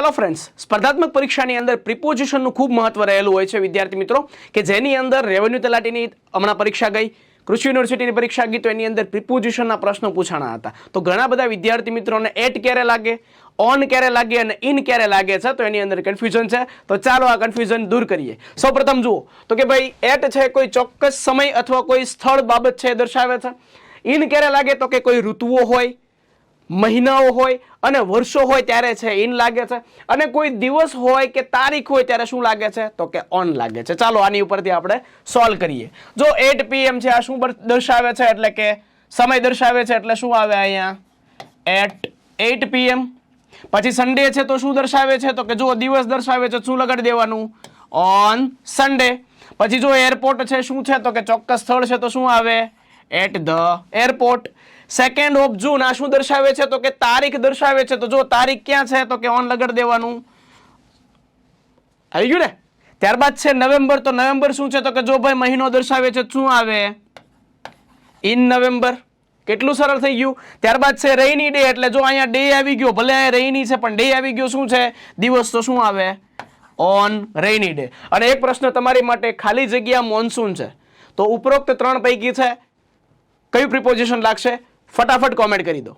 Hello friends સ્પર્ધાત્મક પરીક્ષાની અંદર પ્રિપોઝિશનનું ખૂબ મહત્વ રહેલું હોય છે, વિદ્યાર્થી મિત્રો, કે જેની અંદર રેવન્યુ તલાટીની હમણાં પરીક્ષા ગઈ, કૃષિ યુનિવર્સિટીની પરીક્ષા ગઈ, તો એની અંદર પ્રિપોઝિશનના પ્રશ્નો પૂછાણા હતા. તો ઘણા બધા વિદ્યાર્થી મિત્રોને એટ ક્યારે લાગે ઓન ક્યારે લાગે અને ઇન ક્યારે લાગે છે, તો એની અંદર કન્ફ્યુઝન છે. તો ચાલો આ કન્ફ્યુઝન દૂર કરીએ. સૌપ્રથમ જુઓ, તો કે ભાઈ એટ છે કોઈ ચોક્કસ સમય અથવા કોઈ સ્થળ બાબત છે એ દર્શાવે છે. ઇન ક્યારે લાગે તો કે કોઈ ઋતુઓ હોય મહિનાઓ હોય અને વર્ષો હોય ત્યારે છે ઇન લાગે છે. અને કોઈ દિવસ હોય કે તારીખ હોય ત્યારે શું લાગે છે? તો કે ઓન લાગે છે. ચાલો આની ઉપરથી આપણે સોલ્વ કરીએ. જો એટ પીએમ છે, આ શું દર્શાવે છે એટલે કે સમય દર્શાવે છે એટલે શું આવે અહીંયા? એટ એટ પીએમ પછી સન્ડે છે તો શું દર્શાવે છે? તો કે જો દિવસ દર્શાવે છે, શું લગાડી દેવાનું? ઓન સન્ડે પછી જો એરપોર્ટ છે, શું છે? તો કે ચોક્કસ સ્થળ છે, તો શું આવે? At the airport second of June આ શું દર્શાવે છે? તો કે તારીખ દર્શાવે છે. તો જો તારીખ ક્યાં છે? તો કે ઓન લગડ દેવાનું. આવી ગયું ને ત્યારબાદ છે નવેમ્બર. તો નવેમ્બર શું છે? તો કે જો ભાઈ મહિનો દર્શાવે છે, શું આવે? ઇન નવેમ્બર કેટલું સરળ થઈ ગયું? ત્યારબાદ છે રેઇની ડે એટલે જો અહીંયા ડે આવી ગયો, ભલે અહીંયા રેઇની છે, પણ ડે આવી ગયો શું છે? દિવસ તો શું આવે? ઓન રેઇની ડે અને એક પ્રશ્ન તમારી માટે ખાલી જગ્યા મોન્સૂન છે. તો ઉપરોક્ત ત્રણ પૈકી છે. કયું પ્રિપોઝિશન લાગશે? ફટાફટ કોમેન્ટ કરી દો.